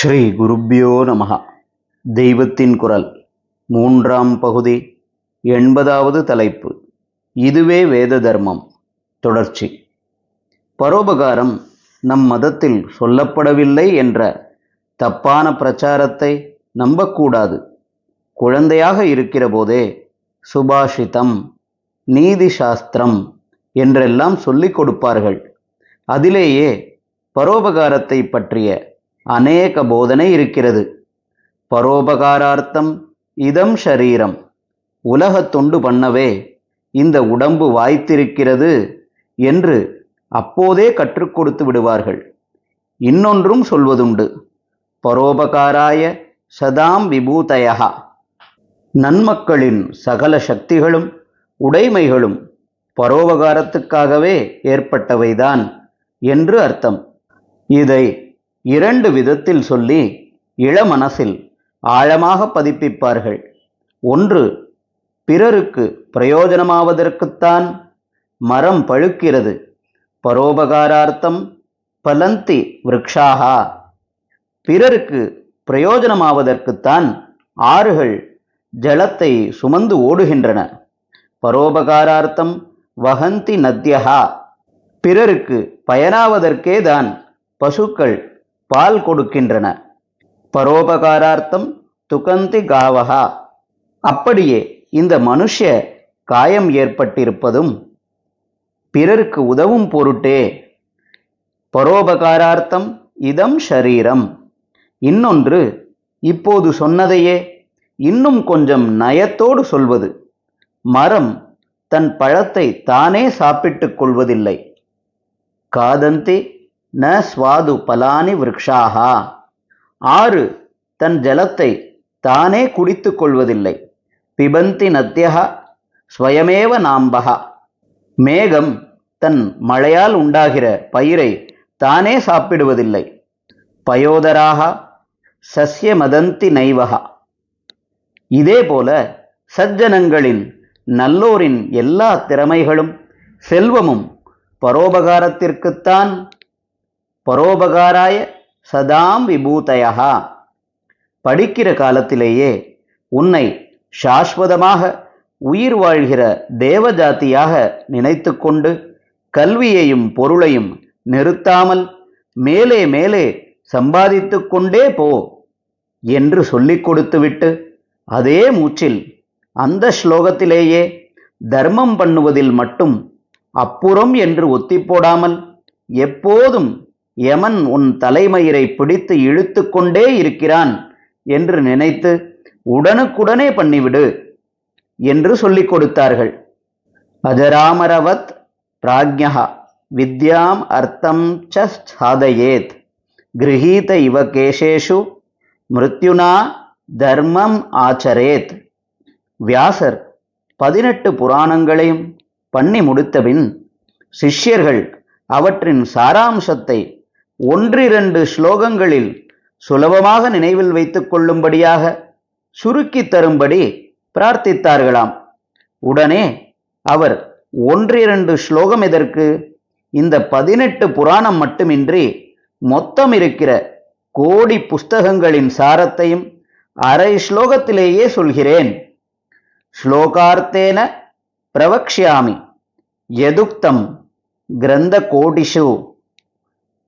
ஸ்ரீ குருப்பியோ நமகா தெய்வத்தின் குரல் மூன்றாம் பகுதி எண்பதாவது தலைப்பு. இதுவே வேத தர்மம் தொடர்ச்சி. பரோபகாரம் நம் மதத்தில் சொல்லப்படவில்லை என்ற தப்பான பிரச்சாரத்தை நம்பக்கூடாது. குழந்தையாக இருக்கிற போதே சுபாஷிதம் நீதி சாஸ்திரம் என்றெல்லாம் சொல்லிக் கொடுப்பார்கள். அதிலேயே பரோபகாரத்தை பற்றிய அநேக போதனை இருக்கிறது. பரோபகாரார்த்தம் இதம் ஷரீரம். உலகத் தொண்டு பண்ணவே இந்த உடம்பு வாய்த்திருக்கிறது என்று அப்போதே கற்றுக் கொடுத்து விடுவார்கள். இன்னொன்றும் சொல்வதுண்டு. பரோபகாராய சதாம் விபூதயா நன்மக்களின் சகல சக்திகளும் உடைமைகளும் பரோபகாரத்துக்காகவே ஏற்பட்டவைதான் என்று அர்த்தம். இதை இரண்டு விதத்தில் சொல்லி இளமனசில் ஆழமாக பதிப்பிப்பார்கள். ஒன்று பிறருக்கு பிரயோஜனமாவதற்குத்தான் மரம் பழுக்கிறது. பரோபகாரார்த்தம் பலந்தி விரக்ஷாகா பிறருக்கு பிரயோஜனமாவதற்குத்தான் ஆறுகள் ஜலத்தை சுமந்து ஓடுகின்றன. பரோபகாரார்த்தம் வகந்தி நத்யஹா. பிறருக்கு பயனாவதற்கே தான் பசுக்கள் பால் கொடுக்கின்றன. பரோபகாரார்த்தம் துகந்தி காவகா. அப்படியே இந்த மனுஷ காயம் ஏற்பட்டிருப்பதும் பிறருக்கு உதவும் பொருட்டே. பரோபகாரார்த்தம் இதம் ஷரீரம். இன்னொன்று இப்போது சொன்னதையே இன்னும் கொஞ்சம் நயத்தோடு சொல்வது. மரம் தன் பழத்தை தானே சாப்பிட்டுக் கொள்வதில்லை. காதந்தி ந ஸ்வாது பலானி விரக்ஷாகா ஆறு தன் ஜலத்தை தானே குடித்து கொள்வதில்லை. பிபந்தி நத்தியகா ஸ்வயமேவ நாம்பகா மேகம் தன் மழையால் உண்டாகிற பயிரை தானே சாப்பிடுவதில்லை. பயோதராக சசிய மதந்தி நைவகா இதேபோல சஜ்ஜனங்களின் நல்லோரின் எல்லா திறமைகளும் செல்வமும் பரோபகாரத்திற்குத்தான் பரோபகாராய சதாம் விபூதயா. படிக்கிற காலத்திலேயே உன்னை சாஸ்வதமாக உயிர் வாழ்கிற தேவஜாத்தியாக நினைத்து கொண்டு கல்வியையும் பொருளையும் நிறுத்தாமல் மேலே மேலே சம்பாதித்து கொண்டே போ என்று சொல்லிக் கொடுத்துவிட்டு அதே மூச்சில் அந்த ஸ்லோகத்திலேயே தர்மம் பண்ணுவதில் மட்டும் அப்புறம் என்று ஒத்திப்போடாமல் எப்போதும் யமன் உன் தலைமயிரை பிடித்து இழுத்து கொண்டே இருக்கிறான் என்று நினைத்து உடனுக்குடனே பண்ணிவிடு என்று சொல்லிக் கொடுத்தார்கள். அஜராமரவத் பிராஜ்யா வித்யாம் அர்த்தம் ச சாதயேத் கிரகீத இவ கேசேஷு. மிருத்யுனா தர்மம் ஆச்சரேத். வியாசர் பதினெட்டு புராணங்களையும் பண்ணி முடித்தபின் சிஷ்யர்கள் அவற்றின் சாராம்சத்தை ஒன்றிரண்டு ஸ்லோகங்களில் சுலபமாக நினைவில் வைத்துக் கொள்ளும்படியாக சுருக்கி தரும்படி பிரார்த்தித்தார்களாம். உடனே அவர் ஒன்றிரண்டு ஸ்லோகம் எதற்கு? இந்த பதினெட்டு புராணம் மட்டுமின்றி மொத்தம் இருக்கிற கோடி புஸ்தகங்களின் சாரத்தையும் அரை ஸ்லோகத்திலேயே சொல்கிறேன். ஸ்லோகார்த்தேன பிரவக்ஷாமி எதுக்தம் கிரந்த கோடிஷு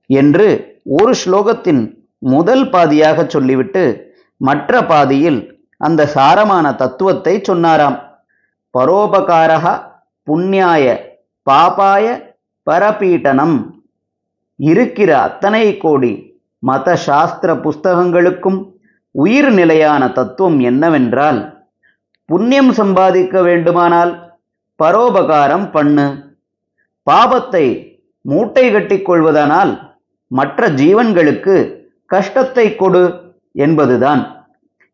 என்று ஒரு ஸ்லோகத்தின் முதல் பாதியாக சொல்லிவிட்டு மற்ற பாதியில் அந்த சாரமான தத்துவத்தை சொன்னாராம். பரோபகாரக புண்ணியாய பாபாய பரபீட்டனம் இருக்கிற அத்தனை கோடி மத சாஸ்திர புஸ்தகங்களுக்கும் உயிர் நிலையான தத்துவம் என்னவென்றால் புண்ணியம் சம்பாதிக்க வேண்டுமானால் பரோபகாரம் பண்ணு. பாபத்தை மூட்டை கட்டிக்கொள்வதானால் கொள்வதானால் மற்ற ஜீவன்களுக்கு கஷ்டத்தை கொடு என்பதுதான்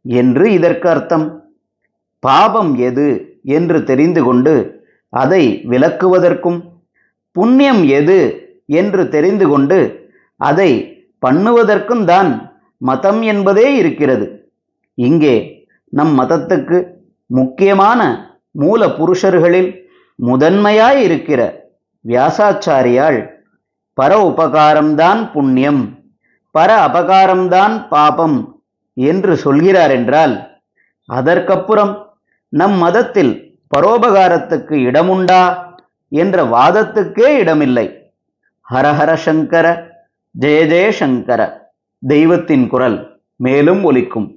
என்று இதற்கு அர்த்தம். பாபம் எது என்று தெரிந்து கொண்டு அதை விளக்குவதற்கும் புண்ணியம் எது என்று தெரிந்து கொண்டு அதை பண்ணுவதற்கும் தான் மதம் என்பதே இருக்கிறது. இங்கே நம் மதத்துக்கு முக்கியமான மூல புருஷர்களில் முதன்மையாய் இருக்கிற வியாசாச்சாரியால் பர உபகாரம்தான் புண்ணியம் பர அபகாரம்தான் பாபம் என்று சொல்கிறார் என்றால் அதற்கப்புறம் நம் மதத்தில் பரோபகாரத்துக்கு இடமுண்டா என்ற வாதத்துக்கே இடமில்லை. ஹரஹர சங்கர ஜெய ஜெய சங்கர தெய்வத்தின் குரல் மேலும் ஒலிக்கும்.